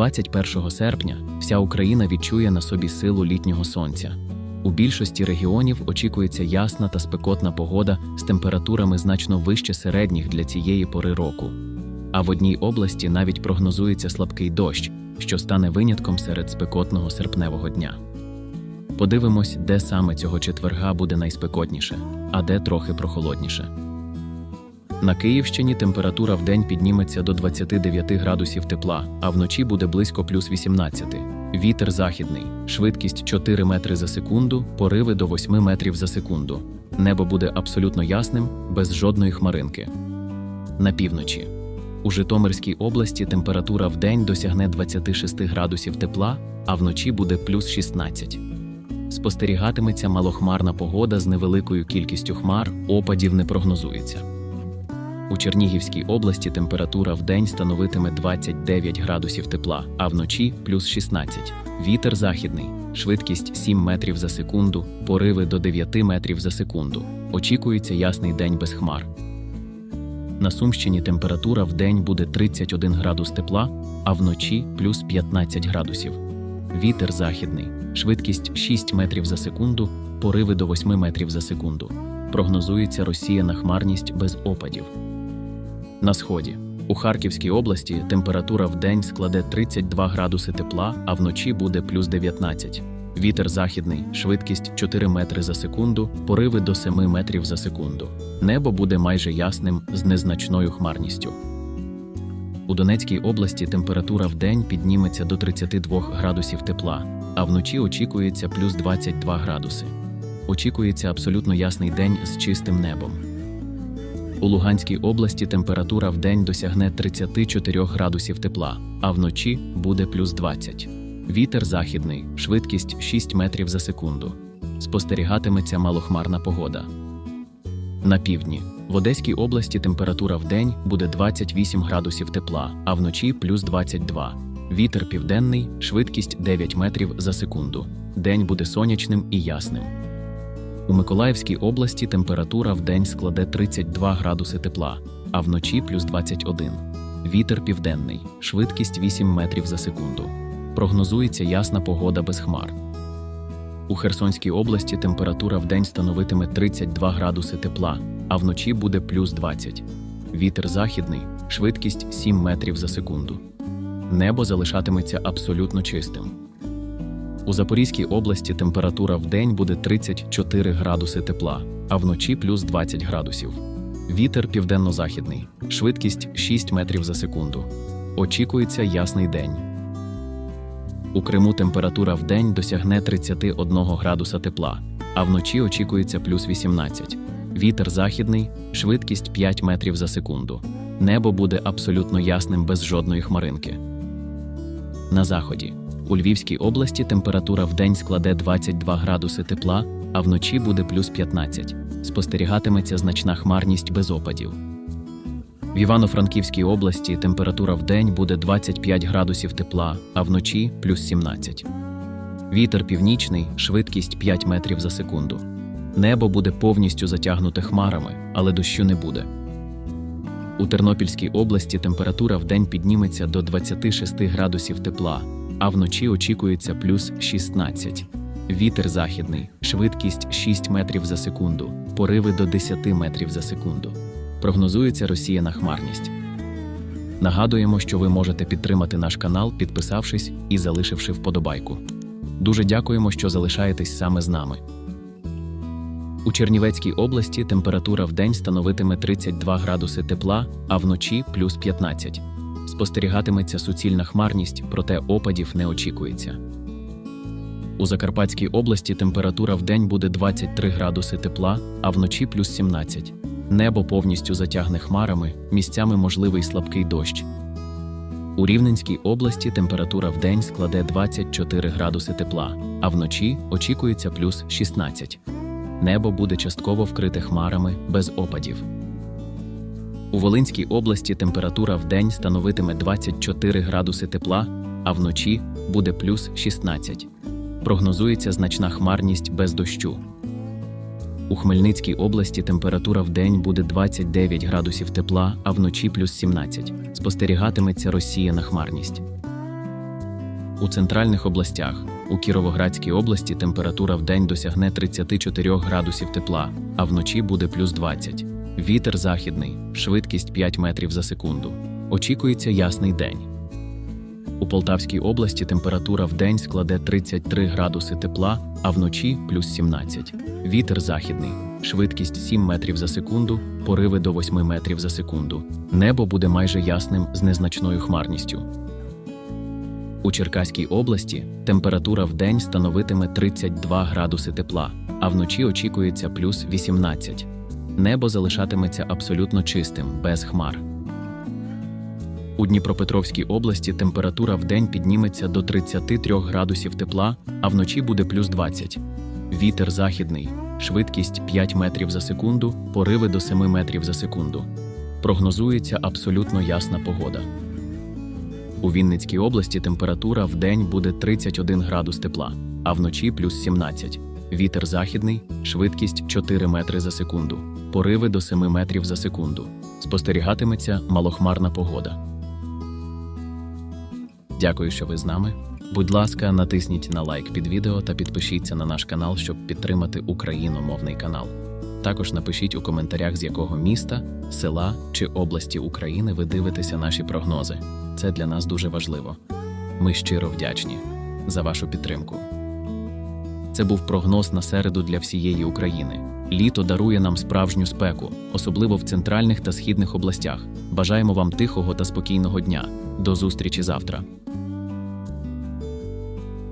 21 серпня вся Україна відчує на собі силу літнього сонця. У більшості регіонів очікується ясна та спекотна погода з температурами значно вище середніх для цієї пори року. А в одній області навіть прогнозується слабкий дощ, що стане винятком серед спекотного серпневого дня. Подивимось, де саме цього четверга буде найспекотніше, а де трохи прохолодніше. На Київщині температура в день підніметься до 29 градусів тепла, а вночі буде близько плюс 18. Вітер західний, швидкість 4 метри за секунду, пориви до 8 метрів за секунду. Небо буде абсолютно ясним, без жодної хмаринки. На півночі. У Житомирській області температура в день досягне 26 градусів тепла, а вночі буде плюс 16. Спостерігатиметься малохмарна погода з невеликою кількістю хмар, опадів не прогнозується. У Чернігівській області температура в день становитиме 29 градусів тепла, а вночі плюс 16. Вітер західний, швидкість 7 метрів за секунду, пориви до 9 метрів за секунду. Очікується ясний день без хмар. На Сумщині температура в день буде 31 градус тепла, а вночі плюс 15 градусів. Вітер західний, швидкість 6 метрів за секунду, пориви до 8 метрів за секунду. Прогнозується розсіяна хмарність без опадів. На сході. У Харківській області температура в день складе 32 градуси тепла, а вночі буде плюс 19. Вітер західний, швидкість 4 метри за секунду, пориви до 7 метрів за секунду. Небо буде майже ясним з незначною хмарністю. У Донецькій області температура в день підніметься до 32 градусів тепла, а вночі очікується плюс 22 градуси. Очікується абсолютно ясний день з чистим небом. У Луганській області температура в день досягне 34 градусів тепла, а вночі буде плюс 20. Вітер західний, швидкість 6 метрів за секунду. Спостерігатиметься малохмарна погода. На півдні. В Одеській області температура в день буде 28 градусів тепла, а вночі плюс 22. Вітер південний, швидкість 9 метрів за секунду. День буде сонячним і ясним. У Миколаївській області температура в день складе 32 градуси тепла, а вночі плюс 21. Вітер південний, швидкість 8 метрів за секунду. Прогнозується ясна погода без хмар. У Херсонській області температура в день становитиме 32 градуси тепла, а вночі буде плюс 20. Вітер західний, швидкість 7 метрів за секунду. Небо залишатиметься абсолютно чистим. У Запорізькій області температура в день буде 34 градуси тепла, а вночі плюс 20 градусів. Вітер південно-західний, швидкість 6 метрів за секунду. Очікується ясний день. У Криму температура в день досягне 31 градуса тепла, а вночі очікується плюс 18. Вітер західний, швидкість 5 метрів за секунду. Небо буде абсолютно ясним без жодної хмаринки. На заході. У Львівській області температура в день складе 22 градуси тепла, а вночі буде плюс 15. Спостерігатиметься значна хмарність без опадів. В Івано-Франківській області температура в день буде 25 градусів тепла, а вночі плюс 17. Вітер північний, швидкість 5 метрів за секунду. Небо буде повністю затягнуте хмарами, але дощу не буде. У Тернопільській області температура в день підніметься до 26 градусів тепла, а вночі очікується плюс 16. Вітер західний, швидкість 6 метрів за секунду, пориви до 10 метрів за секунду. Прогнозується розсіяна хмарність. Нагадуємо, що ви можете підтримати наш канал, підписавшись і залишивши вподобайку. Дуже дякуємо, що залишаєтесь саме з нами. У Чернівецькій області температура в день становитиме 32 градуси тепла, а вночі плюс 15. Спостерігатиметься суцільна хмарність, проте опадів не очікується. У Закарпатській області температура в день буде 23 градуси тепла, а вночі плюс 17. Небо повністю затягне хмарами, місцями можливий слабкий дощ. У Рівненській області температура в день складе 24 градуси тепла, а вночі очікується плюс 16. Небо буде частково вкрите хмарами без опадів. У Волинській області температура в день становитиме 24 градуси тепла, а вночі буде плюс 16. Прогнозується значна хмарність без дощу. У Хмельницькій області температура в день буде 29 градусів тепла, а вночі плюс 17. Спостерігатиметься розсіяна хмарність. У центральних областях у Кіровоградській області температура в день досягне 34 градусів тепла, а вночі буде плюс 20. Вітер західний, швидкість 5 метрів за секунду. Очікується ясний день. У Полтавській області температура в день складе 33 градуси тепла, а вночі плюс 17. Вітер західний, швидкість 7 метрів за секунду, пориви до 8 метрів за секунду. Небо буде майже ясним з незначною хмарністю. У Черкаській області температура в день становитиме 32 градуси тепла, а вночі очікується плюс 18. Небо залишатиметься абсолютно чистим, без хмар. У Дніпропетровській області температура в день підніметься до 33 градусів тепла, а вночі буде плюс 20. Вітер західний, швидкість 5 метрів за секунду, пориви до 7 метрів за секунду. Прогнозується абсолютно ясна погода. У Вінницькій області температура в день буде 31 градус тепла, а вночі плюс 17. Вітер західний, швидкість 4 метри за секунду, пориви до 7 метрів за секунду. Спостерігатиметься малохмарна погода. Дякую, що ви з нами. Будь ласка, натисніть на лайк під відео та підпишіться на наш канал, щоб підтримати україномовний канал. Також напишіть у коментарях, з якого міста, села чи області України ви дивитеся наші прогнози. Це для нас дуже важливо. Ми щиро вдячні за вашу підтримку. Це був прогноз на середу для всієї України. Літо дарує нам справжню спеку, особливо в центральних та східних областях. Бажаємо вам тихого та спокійного дня. До зустрічі завтра.